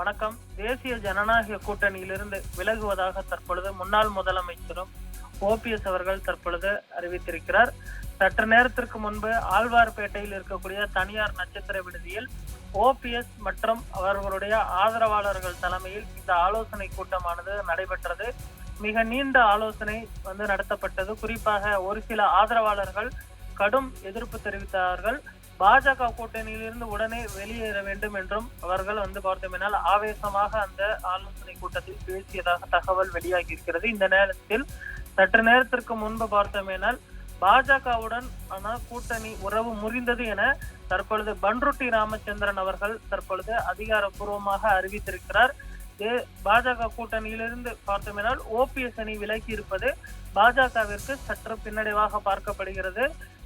வணக்கம். தேசிய ஜனநாயக கூட்டணியிலிருந்து விலகுவதாக தற்பொழுது முன்னாள் முதலமைச்சரும் ஓபிஎஸ் அவர்கள் தற்பொழுது அறிவித்திருக்கிறார். சற்று நேரத்திற்கு முன்பு ஆழ்வார்பேட்டையில் இருக்கக்கூடிய தனியார் நட்சத்திர விடுதியில் ஓபிஎஸ் மற்றும் அவர்களுடைய ஆதரவாளர்கள் தலைமையில் இந்த ஆலோசனை கூட்டமானது நடைபெற்றது. மிக நீண்ட ஆலோசனை வந்து நடத்தப்பட்டது. குறிப்பாக ஒரு சில ஆதரவாளர்கள் கடும் எதிர்ப்பு தெரிவித்தார்கள். பாஜக கூட்டணியிலிருந்து உடனே வெளியேற வேண்டும் என்றும் அவர்கள் வந்து பார்த்தோமெனால் ஆவேசமாக அந்த ஆலோசனை கூட்டத்தில் பேசியதாக தகவல் வெளியாகி இருக்கிறது. இந்த நேரத்தில் சற்று நேரத்திற்கு முன்பு பார்த்தோமேனால் பாஜகவுடன் ஆனால் கூட்டணி உறவு முறிந்தது என தற்பொழுது பன்ருட்டி ராமச்சந்திரன் அவர்கள் தற்பொழுது அதிகாரப்பூர்வமாக அறிவித்திருக்கிறார். பாஜக கூட்டணியிலிருந்து பார்த்தோமேனால் ஓபிஎஸ் அணி விலகி இருப்பது பாஜகவிற்கு சற்று பின்னடைவாக பார்க்கப்படுகிறது.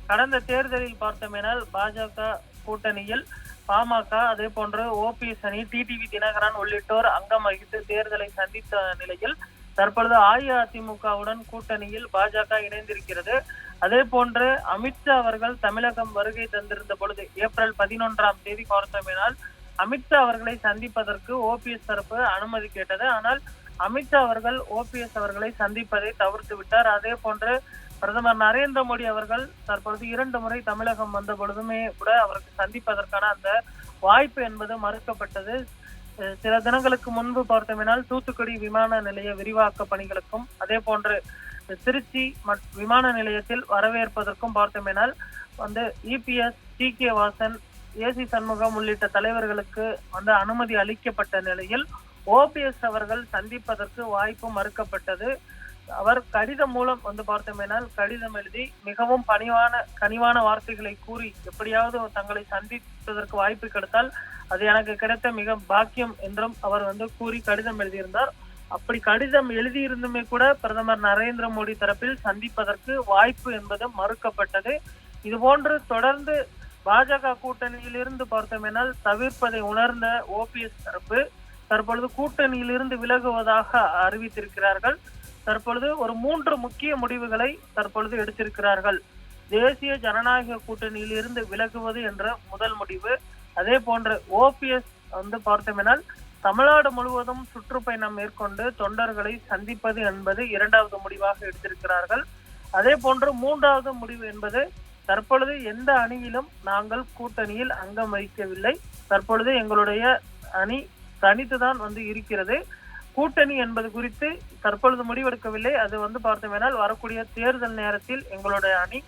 கடந்த தேர்தலில் பார்த்தோமேனால் பாஜக கூட்டணியில் பாமக அதே போன்று ஓபிஎஸ் அணி டிடிவி தினகரன் உள்ளிட்டோர் அங்கம் வகித்து தேர்தலை சந்தித்த நிலையில் தற்பொழுது அஇஅதிமுகவுடன் கூட்டணியில் பாஜக இணைந்திருக்கிறது. அதே போன்று அமித்ஷா அவர்கள் தமிழகம் வருகை தந்திருந்த பொழுது ஏப்ரல் பதினொன்றாம் தேதி பார்த்தோமேனால் அமித்ஷா அவர்களை சந்திப்பதற்கு ஓபிஎஸ் தரப்பு அனுமதி கேட்டது. ஆனால் அமித்ஷா அவர்கள் ஓபிஎஸ் அவர்களை சந்திப்பதை தவிர்த்து விட்டார். அதே போன்று பிரதமர் நரேந்திர மோடி அவர்கள் தற்பொழுது இரண்டு முறை தமிழகம் வந்த பொழுதுமே கூட அவருக்கு சந்திப்பதற்கான அந்த வாய்ப்பு என்பது மறுக்கப்பட்டது. சில தினங்களுக்கு முன்பு பார்த்தோமினால் தூத்துக்குடி விமான நிலைய விரிவாக்க பணிகளுக்கும் அதே போன்று திருச்சி விமான நிலையத்தில் வரவேற்பதற்கும் பார்த்தோமினால் வந்து EPS T K Vasan AC Shanmugam உள்ளிட்ட தலைவர்களுக்கு வந்து அனுமதி அளிக்கப்பட்ட நிலையில் ஓபிஎஸ் அவர்கள் சந்திப்பதற்கு வாய்ப்பு மறுக்கப்பட்டது. அவர் கடிதம் மூலம் வந்து பார்த்தோமேனால் கடிதம் எழுதி மிகவும் பணிவான கனிவான வார்த்தைகளை கூறி எப்படியாவது தங்களை சந்திப்பதற்கு வாய்ப்பு கிடைத்தால் அது எனக்கு கிடைத்த மிக பாக்கியம் என்றும் அவர் வந்து கூறி கடிதம் எழுதியிருந்தார். அப்படி கடிதம் எழுதியிருந்துமே கூட பிரதமர் நரேந்திர மோடி தரப்பில் சந்திப்பதற்கு வாய்ப்பு என்பது மறுக்கப்பட்டது. இதுபோன்று தொடர்ந்து பாஜக கூட்டணியிலிருந்து பார்த்தோமேனால் தவிர்ப்பதை உணர்ந்த ஓபிஎஸ் தரப்பு தற்பொழுது கூட்டணியிலிருந்து விலகுவதாக அறிவித்திருக்கிறார்கள். தற்பொழுது ஒரு மூன்று முக்கிய முடிவுகளை தற்பொழுது எடுத்திருக்கிறார்கள். தேசிய ஜனநாயக கூட்டணியில் இருந்து விலகுவது என்ற முதல் முடிவு. அதே போன்று ஓபிஎஸ் வந்து பார்த்தோமெனால் தமிழ்நாடு முழுவதும் சுற்றுப்பயணம் மேற்கொண்டு தொண்டர்களை சந்திப்பது என்பது இரண்டாவது முடிவாக எடுத்திருக்கிறார்கள். அதே போன்று மூன்றாவது முடிவு என்பது தற்பொழுது எந்த அணியிலும் நாங்கள் கூட்டணியில் அங்கம் வகிக்கவில்லை. தற்பொழுது எங்களுடைய அணி தனித்துதான் வந்து இருக்கிறது. கூட்டணி என்பது குறித்து தற்பொழுது முடிவெடுக்கவில்லை. அது வந்து பார்த்தோமேனால் வரக்கூடிய தேர்தல் நேரத்தில் எங்களுடைய அணி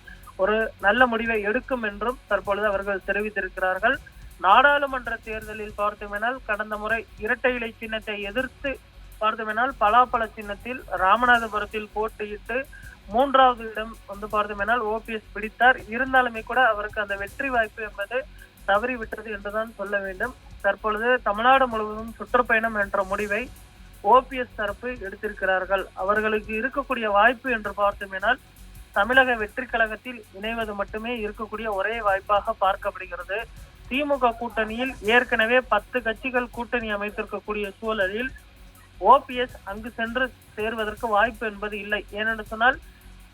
ஒரு நல்ல முடிவை எடுக்கும் என்றும் தற்பொழுது அவர்கள் தெரிவித்திருக்கிறார்கள். நாடாளுமன்ற தேர்தலில் பார்த்தோமேனால் கடந்த முறை இரட்டை இலை சின்னத்தை எதிர்த்து பார்த்தோமேனால் பலாப்பழ சின்னத்தில் ராமநாதபுரத்தில் போட்டியிட்டு மூன்றாவது இடம் வந்து பார்த்தோமேனால் ஓபிஎஸ் பிடித்தார். இருந்தாலுமே கூட அவருக்கு அந்த வெற்றி வாய்ப்பு என்பது தவறிவிட்டது என்றுதான் சொல்ல வேண்டும். தற்பொழுது தமிழ்நாடு முழுவதும் சுற்றுப்பயணம் என்ற முடிவை ஓபிஎஸ் தரப்பு எடுத்திருக்கிறார்கள். அவர்களுக்கு இருக்கக்கூடிய வாய்ப்பு என்று பார்த்தோமேனால் தமிழக வெற்றி கழகத்தில் இணைவது மட்டுமே இருக்கக்கூடிய ஒரே வாய்ப்பாக பார்க்கப்படுகிறது. திமுக கூட்டணியில் ஏற்கனவே பத்து கட்சிகள் கூட்டணி அமைத்திருக்கக்கூடிய சூழலில் ஓபிஎஸ் அங்கு சென்று சேர்வதற்கு வாய்ப்பு என்பது இல்லை. ஏனென்று சொன்னால்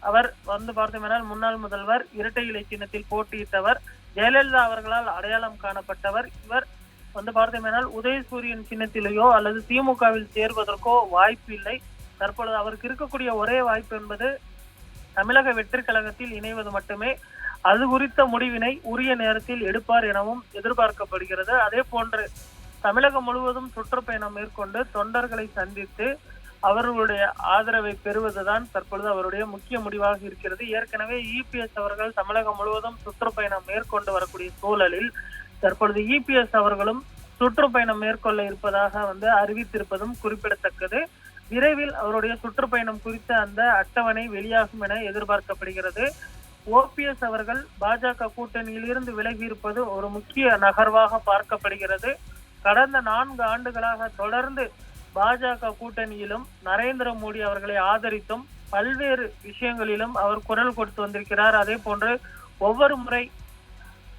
அவர் வந்து பார்த்தோமேனால் முன்னாள் முதல்வர் இரட்டை இலை சின்னத்தில் போட்டியிட்டவர் ஜெயலலிதா அவர்களால் அடையாளம் காணப்பட்டவர். இவர் வந்து பார்த்தோமேனால் உதயசூரியன் சின்னத்திலேயோ அல்லது திமுகவில் சேர்வதற்கோ வாய்ப்பு இல்லை தற்பொழுது அவருக்கு இருக்கக்கூடிய ஒரே வாய்ப்பு என்பது தமிழக வெற்றி கழகத்தில் இணைவது மட்டுமே. அது குறித்த முடிவினை உரிய நேரத்தில் எடுப்பார் எனவும் எதிர்பார்க்கப்படுகிறது. அதே போன்று தமிழகம் முழுவதும் சுற்றுப்பயணம் மேற்கொண்டு தொண்டர்களை சந்தித்து அவர்களுடைய ஆதரவை பெறுவதுதான் தற்பொழுது அவருடைய முக்கிய முடிவாக இருக்கிறது. ஏற்கனவே இபிஎஸ் அவர்கள் தமிழகம் முழுவதும் சுற்றுப்பயணம் மேற்கொண்டு வரக்கூடிய சூழலில் தற்பொழுது இபிஎஸ் அவர்களும் சுற்றுப்பயணம் மேற்கொள்ள இருப்பதாக வந்து அறிவித்திருப்பதும் குறிப்பிடத்தக்கது. விரைவில் அவருடைய சுற்றுப்பயணம் குறித்த அந்த அட்டவணை வெளியாகும் என எதிர்பார்க்கப்படுகிறது. ஓபிஎஸ் அவர்கள் பாஜக கூட்டணியில் இருந்து விலகி இருப்பது ஒரு முக்கிய நகர்வாக பார்க்கப்படுகிறது. கடந்த நான்கு ஆண்டுகளாக தொடர்ந்து பாஜக கூட்டணியிலும் நரேந்திர மோடி அவர்களை ஆதரித்தும் பல்வேறு விஷயங்களிலும் அவர் குரல் கொடுத்து வந்திருக்கிறார். அதே போன்று ஒவ்வொரு முறை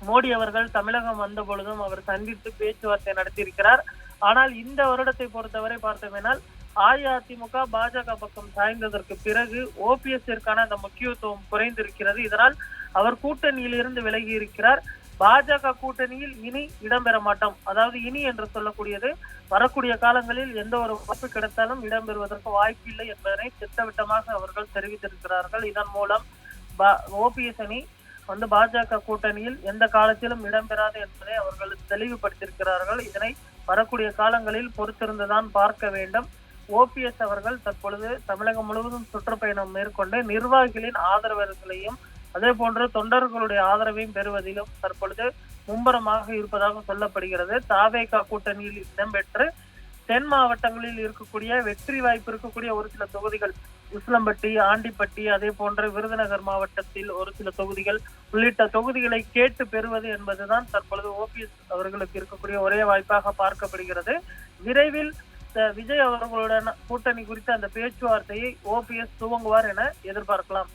மோடி அவர்கள் தமிழகம் வந்த பொழுதும் அவர் சந்தித்து பேச்சுவார்த்தை நடத்தியிருக்கிறார். ஆனால் இந்த வருடத்தை பொறுத்தவரை பார்த்தோமேனால் அஇஅதிமுக பாஜக பக்கம் சாய்ந்ததற்கு பிறகு ஓபிஎஸ்ஸிற்கான அந்த முக்கியத்துவம் குறைந்திருக்கிறது. இதனால் அவர் கூட்டணியில் இருந்து விலகி இருக்கிறார் பாஜக கூட்டணியில் இனி இடம்பெற மாட்டோம். அதாவது இனி என்று சொல்லக்கூடியது வரக்கூடிய காலங்களில் எந்த ஒரு வாய்ப்பு கிடைத்தாலும் இடம்பெறுவதற்கு வாய்ப்பு இல்லை என்பதனை திட்டவட்டமாக அவர்கள் தெரிவித்திருக்கிறார்கள். இதன் மூலம் ஓபிஎஸ் அணி வந்து பாஜக கூட்டணியில் எந்த காலத்திலும் இடம்பெறாது என்பதை அவர்கள் தெளிவுபடுத்தியிருக்கிறார்கள். இதனை வரக்கூடிய காலங்களில் பொறுத்திருந்துதான் பார்க்க வேண்டும். ஓபிஎஸ் அவர்கள் தற்பொழுது தமிழகம் முழுவதும் சுற்றுப்பயணம் மேற்கொண்டு நிர்வாகிகளின் ஆதரவர்களையும் அதே போன்று தொண்டர்களுடைய ஆதரவையும் பெறுவதிலும் தற்பொழுது மும்பரமாக இருப்பதாக சொல்லப்படுகிறது. தாவேகா கூட்டணியில் இடம்பெற்று தென் மாவட்டங்களில் இருக்கக்கூடிய வெற்றி வாய்ப்பு இருக்கக்கூடிய ஒரு சில தொகுதிகள் உசிலம்பட்டி ஆண்டிப்பட்டி அதே போன்ற விருதுநகர் மாவட்டத்தில் ஒரு சில தொகுதிகள் உள்ளிட்ட தொகுதிகளை கேட்டு பெறுவது என்பதுதான் தற்பொழுது ஓபிஎஸ் அவர்களுக்கு இருக்கக்கூடிய ஒரே வாய்ப்பாக பார்க்கப்படுகிறது. விரைவில் விஜய் அவர்களுடன் கூட்டணி குறித்த அந்த பேச்சுவார்த்தையை ஓபிஎஸ் துவங்குவார் என எதிர்பார்க்கலாம்.